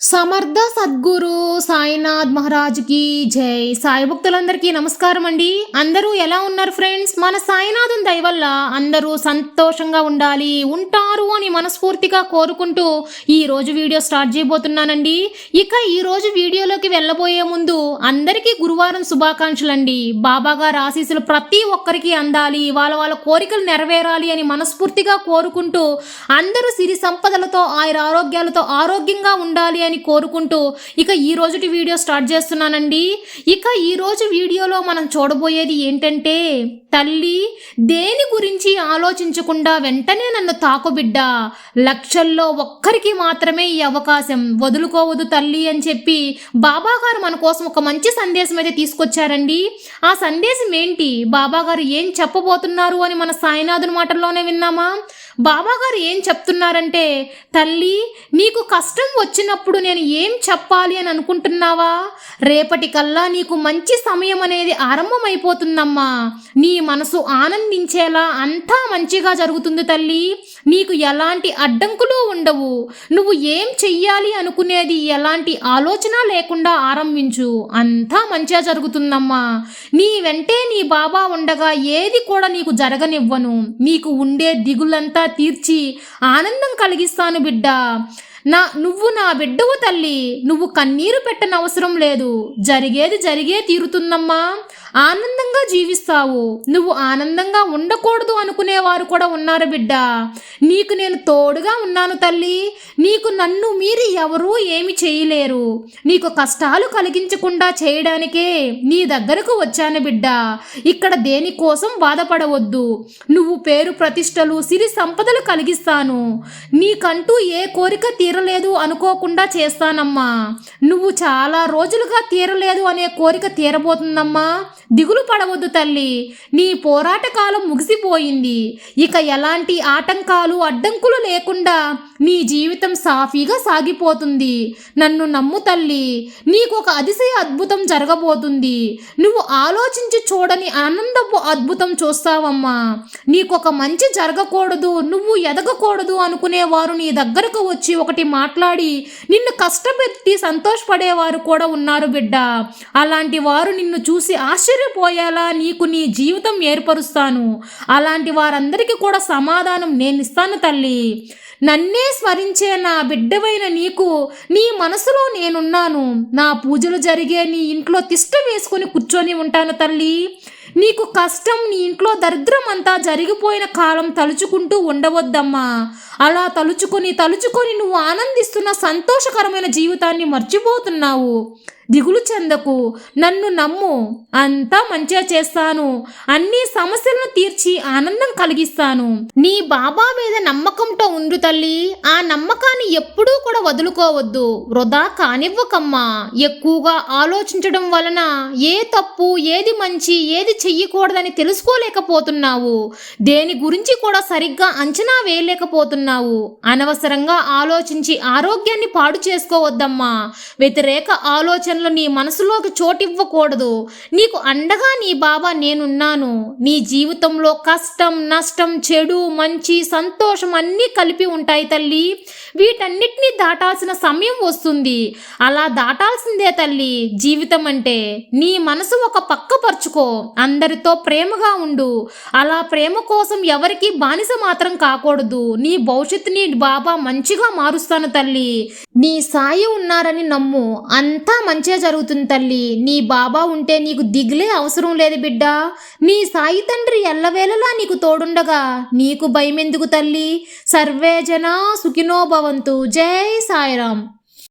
సమర్థ సద్గురు సాయినాథ్ మహారాజ్కి జై. సాయి భక్తులందరికీ నమస్కారం అండి. అందరూ ఎలా ఉన్నారు ఫ్రెండ్స్? మన సాయినాథం దయ వల్ల అందరూ సంతోషంగా ఉండాలి ఉంటారు అని మనస్ఫూర్తిగా కోరుకుంటూ ఈ రోజు వీడియో స్టార్ట్ చేయబోతున్నానండి. ఇక ఈ రోజు వీడియోలోకి వెళ్ళబోయే ముందు అందరికీ గురువారం శుభాకాంక్షలు అండి బాబా ఆశీస్సులు ప్రతి ఒక్కరికి అందాలి వాళ్ళ వాళ్ళ కోరికలు నెరవేరాలి అని మనస్ఫూర్తిగా కోరుకుంటూ అందరూ సిరి సంపదలతో ఆయుర ఆరోగ్యాలతో ఆరోగ్యంగా ఉండాలి అని కోరుకుంటూ ఇక ఈ రోజుటి వీడియో స్టార్ట్ చేస్తున్నానండి. ఇక ఈ రోజు వీడియోలో మనం చూడబోయేది ఏంటంటే తల్లి దేని గురించి ఆలోచించకుండా వెంటనే నన్ను తాకు బిడ్డ లక్షల్లో ఒక్కరికి మాత్రమే ఈ అవకాశం. వదులుకోవద్దు తల్లి అని చెప్పి బాబాగారు మన కోసం ఒక మంచి సందేశం అయితే తీసుకొచ్చారండి. ఆ సందేశం ఏంటి? బాబాగారు ఏం చెప్పబోతున్నారు అని మన సాయినాథుని మాటల్లోనే విన్నామా? బాబాగారు ఏం చెప్తున్నారంటే తల్లి నీకు కష్టం వచ్చినప్పుడు నేను ఏం చెప్పాలి అని అనుకుంటున్నావా? రేపటి కల్లా నీకు మంచి సమయం అనేది ఆరంభమైపోతుందమ్మా. నీ మనసు ఆనందించేలా అంతా మంచిగా జరుగుతుంది తల్లి. నీకు ఎలాంటి అడ్డంకులు ఉండవు. నువ్వు ఏం చెయ్యాలి అనుకునేది ఎలాంటి ఆలోచన లేకుండా ఆరంభించు. అంతా మంచిగా జరుగుతుందమ్మా. నీ వెంటే నీ బాబా ఉండగా ఏది కూడా నీకు జరగనివ్వను. నీకు ఉండే దిగులంతా తీర్చి ఆనందం కలిగిస్తాను బిడ్డ. నా నువ్వు నా బిడ్డవు తల్లి. నువ్వు కన్నీరు పెట్టనవసరం లేదు. జరిగేది జరిగే తీరుతుందమ్మా. ఆనందంగా జీవిస్తావు. నువ్వు ఆనందంగా ఉండకూడదు అనుకునేవారు కూడా ఉన్నారు బిడ్డ. నీకు నేను తోడుగా ఉన్నాను తల్లి. నీకు నన్ను మీరి ఎవరూ ఏమి చేయలేరు. నీకు కష్టాలు కలిగించకుండా చేయడానికే నీ దగ్గరకు వచ్చాను బిడ్డ. ఇక్కడ దేనికోసం బాధపడవద్దు. నువ్వు పేరు ప్రతిష్టలు సిరి సంపదలు కలిగిస్తాను. నీకంటూ ఏ కోరిక తీరలేదు అనుకోకుండా చేస్తానమ్మా. నువ్వు చాలా రోజులుగా తీరలేదు అనే కోరిక తీరబోతుందమ్మా. దిగులు పడవద్దు తల్లి. నీ పోరాట కాలం ముగిసిపోయింది. ఇక ఎలాంటి ఆటంకాలు అడ్డంకులు లేకుండా నీ జీవితం సాఫీగా సాగిపోతుంది. నన్ను నమ్ము తల్లి. నీకు ఒక అతిశయ అద్భుతం జరగబోతుంది. నువ్వు ఆలోచించి చూడని ఆనందపు అద్భుతం చూస్తావమ్మా. నీకు ఒక మంచి జరగకూడదు నువ్వు ఎదగకూడదు అనుకునేవారు నీ దగ్గరకు వచ్చి ఒకటి మాట్లాడి నిన్ను కష్టపెట్టి సంతోషపడేవారు కూడా ఉన్నారు బిడ్డ. అలాంటి వారు నిన్ను చూసి ఆశ్చర్యపోయేలా నీకు నీ జీవితం ఏర్పరుస్తాను. అలాంటి వారందరికీ కూడా సమాధానం నేను ఇస్తాను తల్లి. నన్నే స్మరించే నా బిడ్డవైన నీకు నీ మనసులో నేనున్నాను. నా పూజలు జరిగే నీ ఇంట్లో తిష్ట వేసుకొని కూర్చొని ఉంటాను తల్లి. నీకు కష్టం నీ ఇంట్లో దరిద్రం అంతా జరిగిపోయిన కాలం తలుచుకుంటూ ఉండవద్దమ్మా. అలా తలుచుకొని తలుచుకొని నువ్వు ఆనందిస్తున్న సంతోషకరమైన జీవితాన్ని మర్చిపోతున్నావు. దిగులు చెందకు. నన్ను నమ్ము. అంతా మంచిగా చేస్తాను. అన్ని సమస్యలను తీర్చి ఆనందం కలిగిస్తాను. నీ బాబా మీద నమ్మకంతో ఉండు తల్లి. ఆ నమ్మకాన్ని ఎప్పుడూ కూడా వదులుకోవద్దు. వృధా కానివ్వకమ్మా. ఎక్కువగా ఆలోచించడం వలన ఏ తప్పు ఏది మంచి ఏది చెయ్యకూడదని తెలుసుకోలేకపోతున్నావు. దేని గురించి కూడా సరిగ్గా అంచనా వేయలేకపోతున్నావు. అనవసరంగా ఆలోచించి ఆరోగ్యాన్ని పాడు చేసుకోవద్దమ్మా. వ్యతిరేక ఆలోచన ఆలోచనలు నీ మనసులోకి చోటివ్వకూడదు నీకు అండగా నీ బాబా నేనున్నాను. నీ జీవితంలో కష్టం నష్టం చెడు మంచి సంతోషం అన్నీ కలిపి ఉంటాయి తల్లి. వీటన్నిటినీ దాటాల్సిన సమయం వస్తుంది. అలా దాటాల్సిందే తల్లి. జీవితం అంటే నీ మనసు ఒక పక్క పరుచుకో. అందరితో ప్రేమగా ఉండు. అలా ప్రేమ కోసం ఎవరికి బానిస మాత్రం కాకూడదు. నీ భవిష్యత్తుని బాబా మంచిగా మారుస్తాను తల్లి. నీ సాయి ఉన్నారని నమ్ము. అంతా మంచిగా జరుగుతుంది తల్లి. నీ బాబా ఉంటే నీకు దిగులే అవసరం లేదు బిడ్డ. నీ సాయి తండ్రి ఎల్లవేళలా నీకు తోడుండగా. నీకు భయమెందుకు తల్లి? సర్వే సుఖినోభవంతు జై సాయిరాం